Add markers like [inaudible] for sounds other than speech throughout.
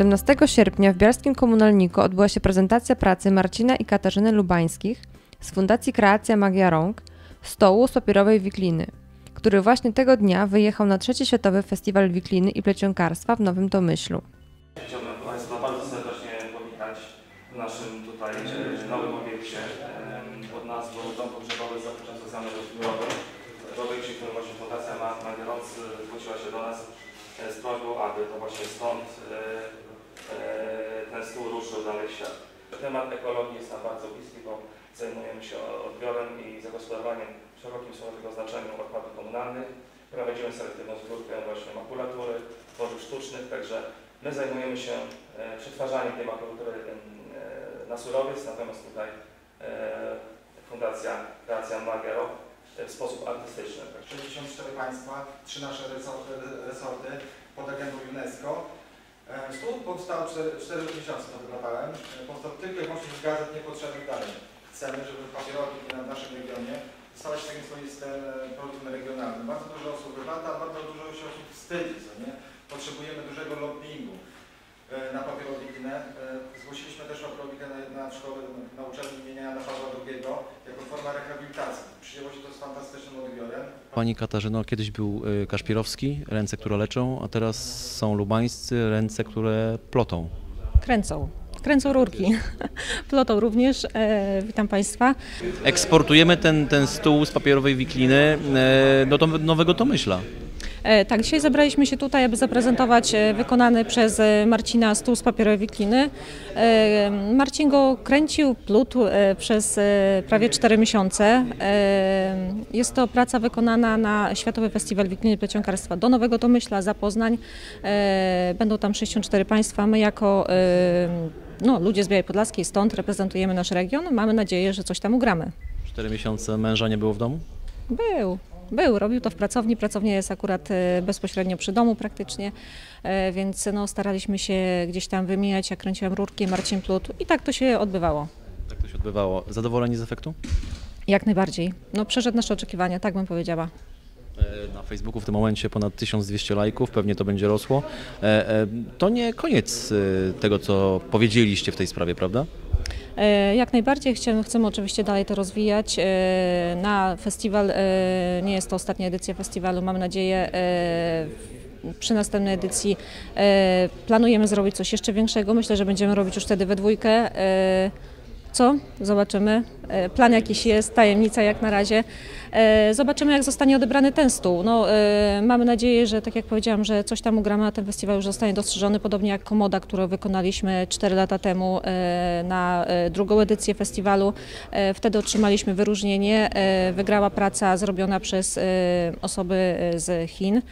17 sierpnia w Bialskim Komunalniku odbyła się prezentacja pracy Marcina i Katarzyny Lubańskich z Fundacji Kreacja Magia Rąk stołu z papierowej wikliny, który właśnie tego dnia wyjechał na trzeci Światowy Festiwal Wikliny i Plecionkarstwa w Nowym Tomyślu. Chciałbym Państwa bardzo serdecznie powitać w naszym tutaj e, nowym obiekcie pod nazwą Dom Pogrzebowy Zapoczęty Socjalny Rozbiorowy. W obiekcie, którym właśnie Fundacja Ma- Magierąc e, zgłosiła się do nas e, z prośbą, aby to właśnie stąd e, dalej w świat. Temat ekologii jest nam bardzo bliski, bo zajmujemy się odbiorem i zagospodarowaniem w szerokim słowa tego znaczeniu odpadów komunalnych. Prowadzimy selektywną zbiórkę właśnie makulatury, tworzyw sztucznych, także My zajmujemy się e, przetwarzaniem tej makulatury e, na surowiec, natomiast tutaj e, Fundacja Kreacja Magiero w sposób artystyczny. 64 państwa, trzy nasze resorty, resorty pod agendą UNESCO. E, Stół powstał 4, 4 miesiące, to wyglądałem. E, Powstał tylko i wyłącznie z gazet niepotrzebnych dalej. Chcemy, żeby papierowy w naszym regionie stawać takim swoistym e, produktem regionalnym. Bardzo dużo osób wywalta, a bardzo dużo się osób wstydzi, co nie? Potrzebujemy dużego lobbingu e, na papierowikinę. E, Zgłosiliśmy też papierowikinę na, na szkołę, na uczelni imienia Jana Pawła II jako forma rehabilitacji. Przyjęło się to z fantastycznym odbiorem. Pani Katarzyno, kiedyś był y, Kaszpirowski, ręce, które leczą, a teraz są lubańscy, ręce, które plotą. Kręcą. Kręcą rurki. [laughs] Plotą również. E, witam Państwa. Eksportujemy ten, ten stół z papierowej wikliny e, do Tom- Nowego Tomyśla. E, tak, dzisiaj zebraliśmy się tutaj, aby zaprezentować e, wykonany przez e, Marcina stół z papierowej wikliny. Marcin go kręcił, plótł e, przez prawie 4 miesiące. Jest to praca wykonana na Światowy Festiwal Wikliny Plecionkarstwa do Nowego Tomyśla, Zapoznań. Będą tam 64 państwa. My jako no, ludzie z Białej Podlaskiej stąd reprezentujemy nasz region. Mamy nadzieję, że coś tam ugramy. Cztery miesiące męża nie było w domu? Był, był, robił to w pracowni. Pracownia jest akurat e, bezpośrednio przy domu praktycznie, e, więc no, staraliśmy się gdzieś tam wymieniać. Ja kręciłam rurki, Marcin Plut i tak to się odbywało. Tak to się odbywało. Zadowoleni z efektu? Jak najbardziej. No, przeszedł nasze oczekiwania, tak bym powiedziała. E, Na Facebooku w tym momencie ponad 1200 lajków, pewnie to będzie rosło. To nie koniec tego, co powiedzieliście w tej sprawie, prawda? E, Jak najbardziej chcemy, chcemy oczywiście dalej to rozwijać. E, Na festiwal, e, nie jest to ostatnia edycja festiwalu, mam nadzieję przy następnej edycji planujemy zrobić coś jeszcze większego. Myślę, że będziemy robić już wtedy we dwójkę. Co? Zobaczymy. E, Plan jakiś jest, tajemnica jak na razie. E, Zobaczymy, jak zostanie odebrany ten stół. No, e, mamy nadzieję, że tak jak powiedziałam, że coś tam ugramy, a ten festiwal już zostanie dostrzeżony, podobnie jak Komoda, którą wykonaliśmy 4 lata temu na drugą edycję festiwalu. Wtedy otrzymaliśmy wyróżnienie. Wygrała praca zrobiona przez osoby z Chin.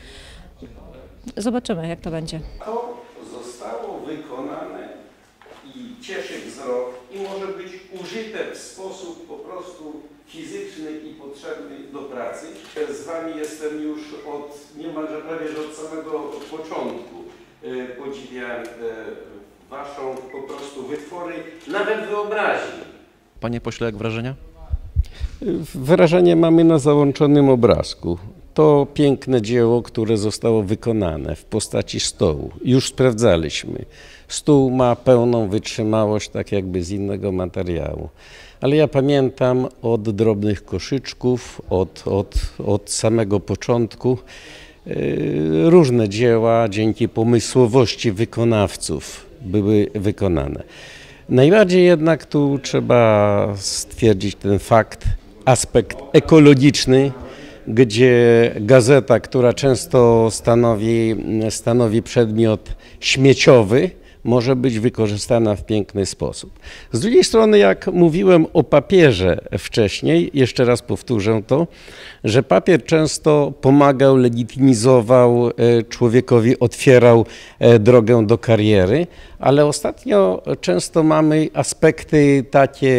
Zobaczymy, jak to będzie. To zostało wykonane i cieszy wzrok może być użyte w sposób po prostu fizyczny i potrzebny do pracy. Z Wami jestem już od niemalże prawie że od samego początku. E, Podziwiam e, Waszą po prostu wytwory, nawet wyobraźni. Panie pośle, jak wrażenia? Wyrażenie mamy na załączonym obrazku. To piękne dzieło, które zostało wykonane w postaci stołu. Już sprawdzaliśmy. Stół ma pełną wytrzymałość, tak jakby z innego materiału. Ale ja pamiętam od drobnych koszyczków, od, od, od samego początku yy, różne dzieła dzięki pomysłowości wykonawców były wykonane. Najbardziej jednak tu trzeba stwierdzić ten fakt, aspekt ekologiczny, gdzie gazeta, która często stanowi, stanowi przedmiot śmieciowy, może być wykorzystana w piękny sposób. Z drugiej strony, jak mówiłem o papierze wcześniej, jeszcze raz powtórzę to, że papier często pomagał, legitymizował e, człowiekowi, otwierał e, drogę do kariery, ale ostatnio często mamy aspekty takie,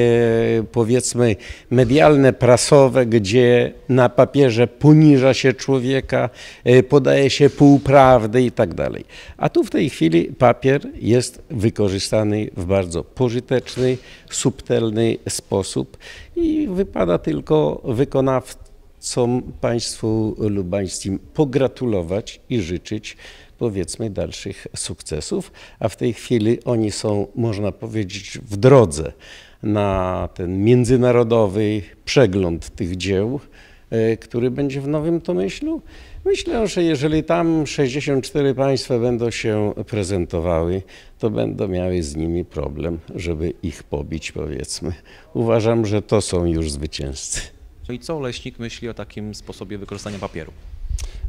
powiedzmy, medialne, prasowe, gdzie na papierze poniża się człowieka, e, podaje się półprawdy i tak dalej. A tu w tej chwili papier jest wykorzystany w bardzo pożyteczny, subtelny sposób i wypada tylko wykonawcy co Państwu lubańskim pogratulować i życzyć powiedzmy dalszych sukcesów, a w tej chwili oni są, można powiedzieć, w drodze na ten międzynarodowy przegląd tych dzieł, e, który będzie w Nowym Tomyślu. Myślę, że jeżeli tam 64 państwa będą się prezentowały, to będą miały z nimi problem, żeby ich pobić, powiedzmy. Uważam, że to są już zwycięzcy. I co Leśnik myśli o takim sposobie wykorzystania papieru?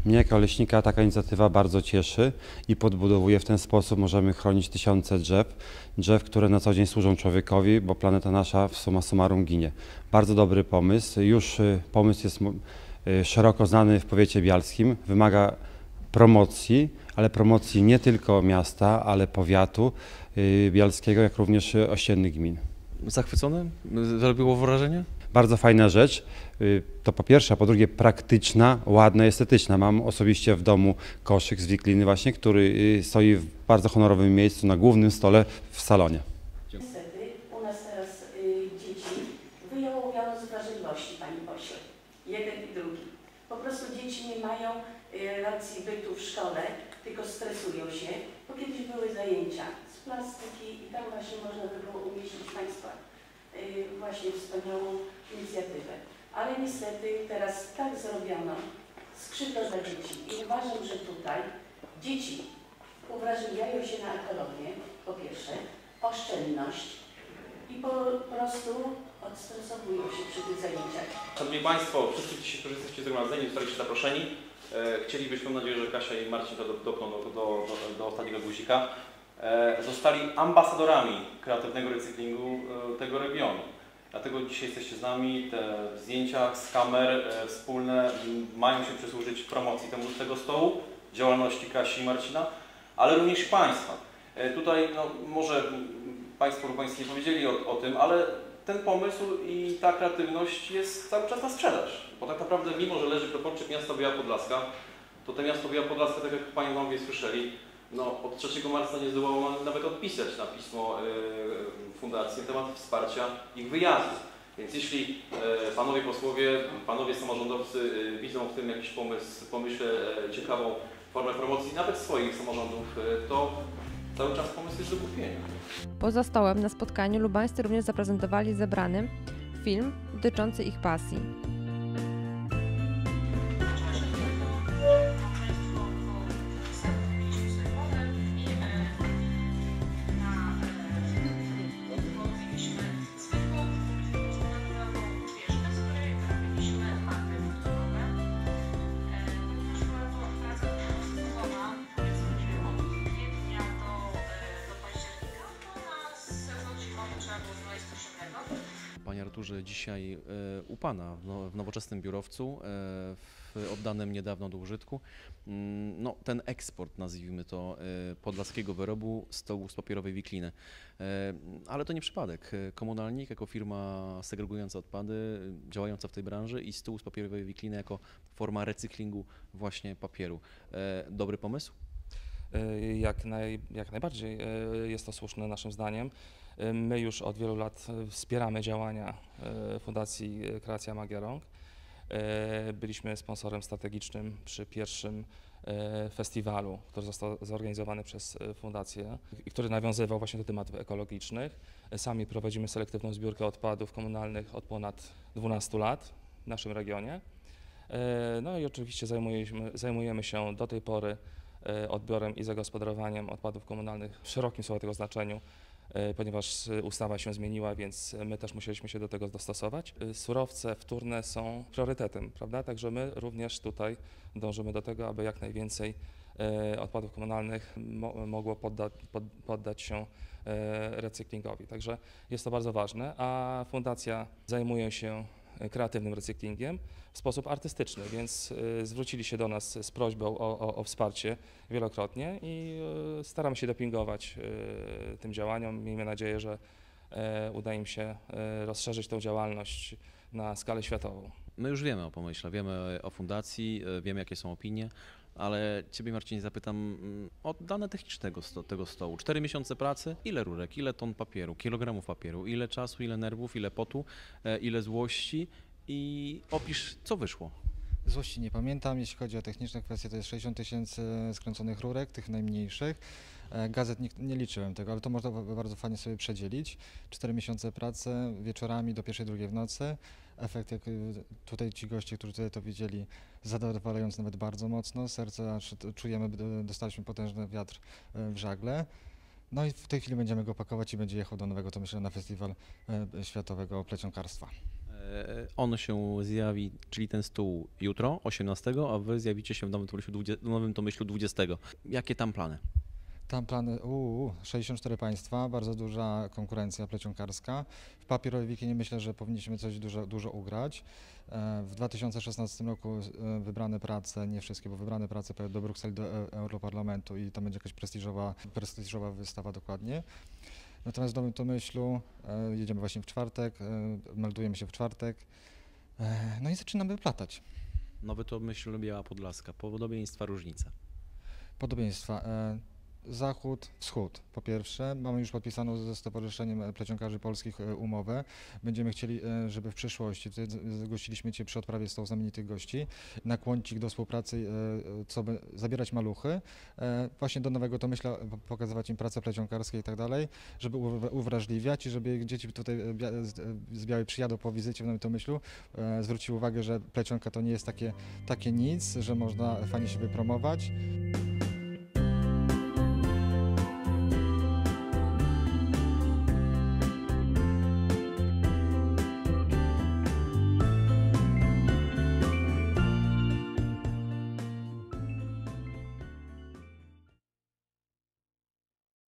Mnie jako leśnika taka inicjatywa bardzo cieszy i podbudowuje w ten sposób możemy chronić tysiące drzew, drzew, które na co dzień służą człowiekowi, bo planeta nasza w summa summarum ginie. Bardzo dobry pomysł. Już y, pomysł jest y, szeroko znany w powiecie bialskim, wymaga promocji, ale promocji nie tylko miasta, ale powiatu y, bialskiego, jak również ościennych gmin. Zachwycony? Zrobiło wrażenie? Bardzo fajna rzecz. Y, to po pierwsze, a po drugie praktyczna, ładna, estetyczna. Mam osobiście w domu koszyk z wikliny właśnie, który y, stoi w bardzo honorowym miejscu na głównym stole w salonie. Niestety u nas teraz y, dzieci wyjęło z wrażliwości, Pani pośle. Jeden i drugi. Po prostu dzieci nie mają racji bytu w szkole, tylko stresują się, bo kiedyś były zajęcia z plastyki i tam właśnie można by było umieścić Państwa właśnie wspaniałą inicjatywę. Ale niestety teraz tak zrobiono skrzydło dla dzieci i uważam, że tutaj dzieci uwrażliwiają się na ekologię, po pierwsze, oszczędność i po prostu odstresowują się przy tych zajęciach. Szanowni Państwo, wszyscy dzisiaj, którzy jesteście zgromadzeni, zostaliście zaproszeni. E, chcielibyśmy, mam nadzieję, że Kasia i Marcin to dopną do, do, do, do ostatniego guzika. E, zostali ambasadorami kreatywnego recyklingu e, tego regionu. Dlatego dzisiaj jesteście z nami, te zdjęcia z kamer e, wspólne mają się przysłużyć promocji temu, tego stołu, działalności Kasi i Marcina, ale również Państwa. Tutaj no, może Państwo lub Państwo nie powiedzieli o, o tym, ale ten pomysł i ta kreatywność jest cały czas na sprzedaż. Bo tak naprawdę, mimo że leży proporczyk miasta Biała Podlaska, to to miasto Biała Podlaska, tak jak Panowie słyszeli, no, od 3 marca nie zdołało nawet odpisać na pismo y, fundacji na temat wsparcia ich wyjazdu. Więc jeśli y, panowie posłowie, panowie samorządowcy widzą w tym jakiś pomysł, pomyślę, ciekawą formę promocji nawet swoich samorządów, to cały czas pomysł jest do kupienia. Poza stołem na spotkaniu lubańscy również zaprezentowali zebrany film dotyczący ich pasji. Panie Arturze, dzisiaj e, u Pana w nowoczesnym biurowcu, e, w oddanym niedawno do użytku, mm, no, ten eksport, nazwijmy to, e, podlaskiego wyrobu stołu z papierowej wikliny. Ale to nie przypadek. Komunalnik jako firma segregująca odpady, działająca w tej branży i stół z papierowej wikliny jako forma recyklingu właśnie papieru. Dobry pomysł? Jak, naj, jak najbardziej jest to słuszne naszym zdaniem. My już od wielu lat wspieramy działania e, Fundacji Kreacja Magia Rąk. E, byliśmy sponsorem strategicznym przy pierwszym e, festiwalu, który został zorganizowany przez Fundację i który nawiązywał właśnie do tematów ekologicznych. Sami prowadzimy selektywną zbiórkę odpadów komunalnych od ponad 12 lat w naszym regionie. No i oczywiście zajmujemy, zajmujemy się do tej pory odbiorem i zagospodarowaniem odpadów komunalnych w szerokim słowa tego znaczeniu E, ponieważ ustawa się zmieniła, więc my też musieliśmy się do tego dostosować. E, surowce wtórne są priorytetem, prawda? Także my również tutaj dążymy do tego, aby jak najwięcej e, odpadów komunalnych mogło podda pod, poddać się recyklingowi. Także jest to bardzo ważne, a fundacja zajmuje się kreatywnym recyklingiem w sposób artystyczny, więc y, zwrócili się do nas z prośbą o, o, o wsparcie wielokrotnie i y, staramy się dopingować y, tym działaniom. Miejmy nadzieję, że e, uda im się e, rozszerzyć tą działalność na skalę światową. My już wiemy o pomyśle, wiemy o fundacji, e, wiemy jakie są opinie, ale Ciebie Marcin zapytam mm, o dane techniczne tego, tego stołu. Cztery miesiące pracy, ile rurek, ile ton papieru, kilogramów papieru, ile czasu, ile nerwów, ile potu, ile złości i opisz, co wyszło. Złości nie pamiętam. Jeśli chodzi o techniczne kwestie, to jest 60 tysięcy skręconych rurek, tych najmniejszych. E, Gazet nie, nie liczyłem tego, ale to można ba- bardzo fajnie sobie przedzielić. 4 miesiące pracy, wieczorami do pierwszej, drugiej w nocy. Efekt, jak y, tutaj ci goście, którzy tutaj to widzieli, zadowalając nawet bardzo mocno. Serce aż czujemy, dostaliśmy potężny wiatr e, w żagle. No i w tej chwili będziemy go pakować i będzie jechał do Nowego Tomyśla na festiwal e, światowego plecionkarstwa. On się zjawi, czyli ten stół jutro, 18, a wy zjawicie się w Nowym Tomyślu 20, w Nowym Tomyślu 20. Jakie tam plany? Tam plany, uuu, 64 państwa, bardzo duża konkurencja plecionkarska. W papierowej wikinie myślę, że powinniśmy coś dużo, dużo ugrać. E, W 2016 roku e, wybrane prace, nie wszystkie, bo wybrane prace pojadą do Brukseli, do E- Europarlamentu i tam będzie jakaś prestiżowa, prestiżowa wystawa dokładnie. Natomiast w Nowym Tomyślu jedziemy właśnie w czwartek, meldujemy się w czwartek. No i zaczynamy wyplatać. Nowy Tomyśl, Biała Podlaska, podobieństwa, różnice. Podobieństwa. E, Zachód, wschód. Po pierwsze, mamy już podpisaną ze Stowarzyszeniem Plecionkarzy Polskich e, umowę. Będziemy chcieli, e, żeby w przyszłości, z- zgościliśmy Cię przy odprawie 100 znamienitych gości, nakłonić ich do współpracy, e, co by, zabierać maluchy, właśnie do Nowego Tomyśla, pokazywać im pracę plecionkarskie i tak dalej, żeby uwra- uwrażliwiać i żeby dzieci tutaj z, z Białej przyjadą po wizycie w Nowym Tomyślu, zwróciły uwagę, że plecionka to nie jest takie, takie nic, że można fajnie się wypromować.